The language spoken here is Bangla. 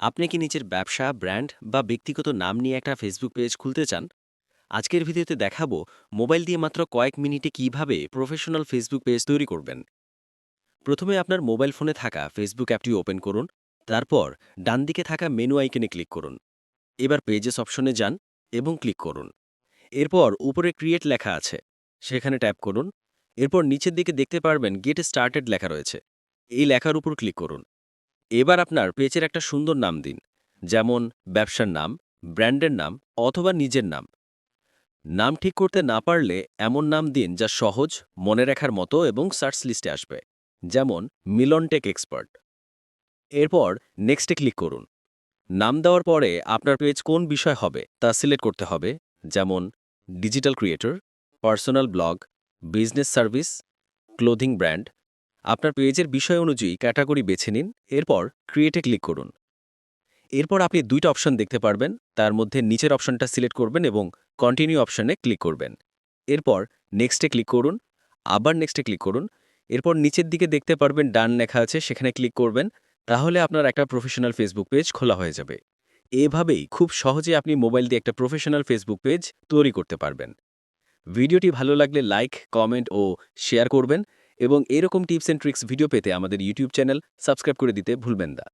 আপনি কি নিজের ব্যবসা, ব্র্যান্ড বা ব্যক্তিগত নাম নিয়ে একটা ফেসবুক পেজ খুলতে চান? আজকের ভিডিওতে দেখাবো মোবাইল দিয়ে মাত্র কয়েক মিনিটে কীভাবে প্রফেশনাল ফেসবুক পেজ তৈরি করবেন। প্রথমে আপনার মোবাইল ফোনে থাকা ফেসবুক অ্যাপটি ওপেন করুন, তারপর ডান দিকে থাকা মেনু আইকনে ক্লিক করুন। এবার পেজেস অপশনে যান এবং ক্লিক করুন। এরপর উপরে ক্রিয়েট লেখা আছে, সেখানে ট্যাপ করুন। এরপর নিচের দিকে দেখতে পারবেন গেট স্টার্টেড লেখা রয়েছে। এই লেখার উপর ক্লিক করুন। এবার আপনার পেজের একটা সুন্দর নাম দিন, যেমন ব্যবসার নাম, ব্র্যান্ডের নাম, অথবা নিজের নাম। নাম ঠিক করতে না পারলে এমন নাম দিন যা সহজ, মনে রাখার মতো এবং সার্চ লিস্টে আসবে, যেমন মিলন টেক এক্সপার্ট। এরপর নেক্সটে ক্লিক করুন। নাম দেওয়ার পরে আপনার পেজ কোন বিষয় হবে তা সিলেক্ট করতে হবে, যেমন digital creator, personal blog, business service, clothing brand আপনার পেজের বিষয় অনুযায়ী ক্যাটাগরি বেছে নিন, এরপর ক্রিয়েটে ক্লিক করুন। এরপর আপনি দুইটা অপশন দেখতে পারবেন, তার মধ্যে নিচের অপশনটা সিলেক্ট করবেন এবং কন্টিনিউ অপশনে ক্লিক করবেন। এরপর নেক্সটে ক্লিক করুন, আবার নেক্সটে ক্লিক করুন। এরপর নিচের দিকে দেখতে পারবেন ডান লেখা আছে, সেখানে ক্লিক করবেন, তাহলে আপনার একটা প্রফেশনাল ফেসবুক পেজ খোলা হয়ে যাবে। এভাবেই খুব সহজে আপনি মোবাইল দিয়ে একটা প্রফেশনাল ফেসবুক পেজ তৈরি করতে পারবেন। ভিডিওটি ভালো লাগলে লাইক কমেন্ট ও শেয়ার করবেন। এবং এরকম টিপস অ্যান্ড ট্রিক্স ভিডিও পেতে আমাদের ইউটিউব চ্যানেল সাবস্ক্রাইব করে দিতে ভুলবেন না।